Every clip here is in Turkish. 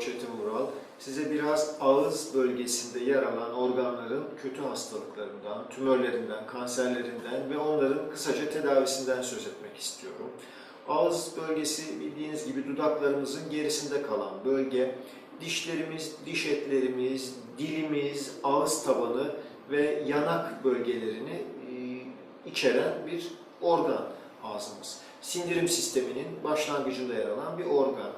Çetin Vural. Size biraz ağız bölgesinde yer alan organların kötü hastalıklarından, tümörlerinden, kanserlerinden ve onların kısaca tedavisinden söz etmek istiyorum. Ağız bölgesi bildiğiniz gibi dudaklarımızın gerisinde kalan bölge. Dişlerimiz, diş etlerimiz, dilimiz, ağız tabanı ve yanak bölgelerini e, içeren bir organ ağzımız. Sindirim sisteminin başlangıcında yer alan bir organ.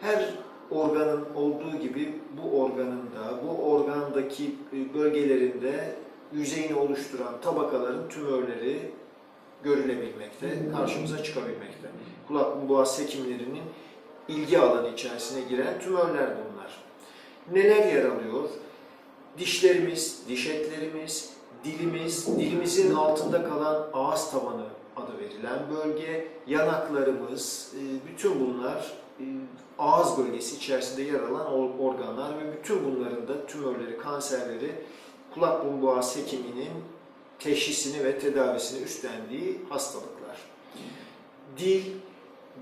Her organın olduğu gibi bu organın da, bu organdaki e, bölgelerinde yüzeyini oluşturan tabakaların tümörleri görülebilmekte, karşımıza çıkabilmekte. Kulak boğaz hekimlerinin ilgi alanı içerisine giren tümörler bunlar. Neler yer alıyor? Dişlerimiz, diş etlerimiz, dilimiz, dilimizin altında kalan ağız tabanı adı verilen bölge, yanaklarımız, e, bütün bunlar ağız bölgesi içerisinde yer alan or- organlar ve bütün bunların da tümörleri, kanserleri kulak burun boğaz hekiminin teşhisini ve tedavisini üstlendiği hastalıklar. Dil,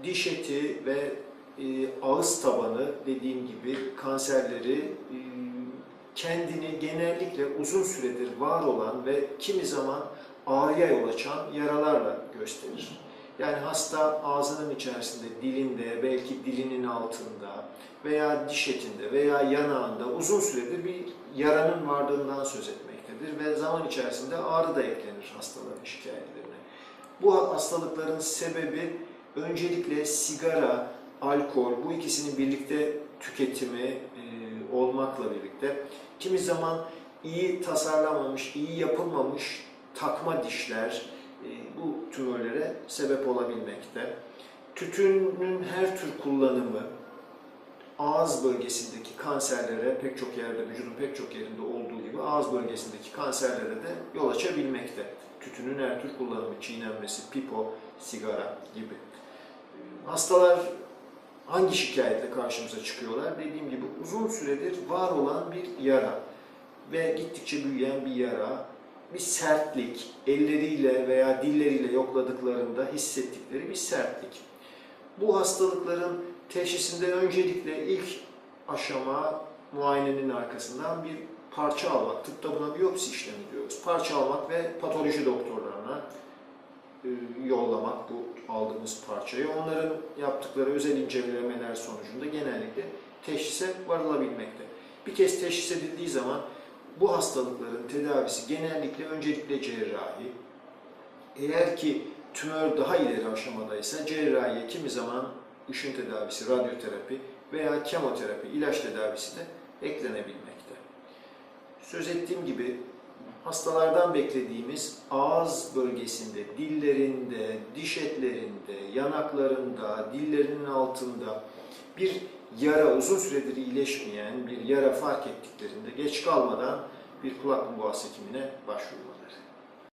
diş eti ve e, ağız tabanı dediğim gibi kanserleri e, kendini genellikle uzun süredir var olan ve kimi zaman ağrıya yol açan yaralarla gösterir. Yani hasta ağzının içerisinde, dilinde, belki dilinin altında veya diş etinde veya yanağında uzun süredir bir yaranın varlığından söz etmektedir ve zaman içerisinde ağrı da eklenir hastaların şikayetlerine. Bu hastalıkların sebebi öncelikle sigara, alkol, bu ikisinin birlikte tüketimi e, olmakla birlikte kimi zaman iyi tasarlanmamış, iyi yapılmamış takma dişler bu tümörlere sebep olabilmekte. Tütünün her tür kullanımı ağız bölgesindeki kanserlere pek çok yerde, vücudun pek çok yerinde olduğu gibi ağız bölgesindeki kanserlere de yol açabilmekte. Tütünün her tür kullanımı, çiğnenmesi, pipo, sigara gibi. Hastalar hangi şikayetle karşımıza çıkıyorlar? Dediğim gibi uzun süredir var olan bir yara ve gittikçe büyüyen bir yara, bir sertlik, elleriyle veya dilleriyle yokladıklarında hissettikleri bir sertlik. Bu hastalıkların teşhisinde öncelikle ilk aşama muayenenin arkasından bir parça almak. Tıpta buna biyopsi işlemi diyoruz. Parça almak ve patoloji doktorlarına e, yollamak bu aldığımız parçayı. Onların yaptıkları özel incelemeler sonucunda genellikle teşhise varılabilmekte. Bir kez teşhis edildiği zaman bu hastalıkların tedavisi genellikle öncelikle cerrahi. Eğer ki tümör daha ileri aşamadaysa cerrahiye kimi zaman ışın tedavisi, radyoterapi veya kemoterapi, ilaç tedavisi de eklenebilmekte. Söz ettiğim gibi hastalardan beklediğimiz ağız bölgesinde, dillerinde, diş etlerinde, yanaklarında, dillerinin altında bir yara uzun süredir iyileşmeyen bir yara fark ettiklerinde geç kalmadan bir kulak boğaz hekimine başvurmaları.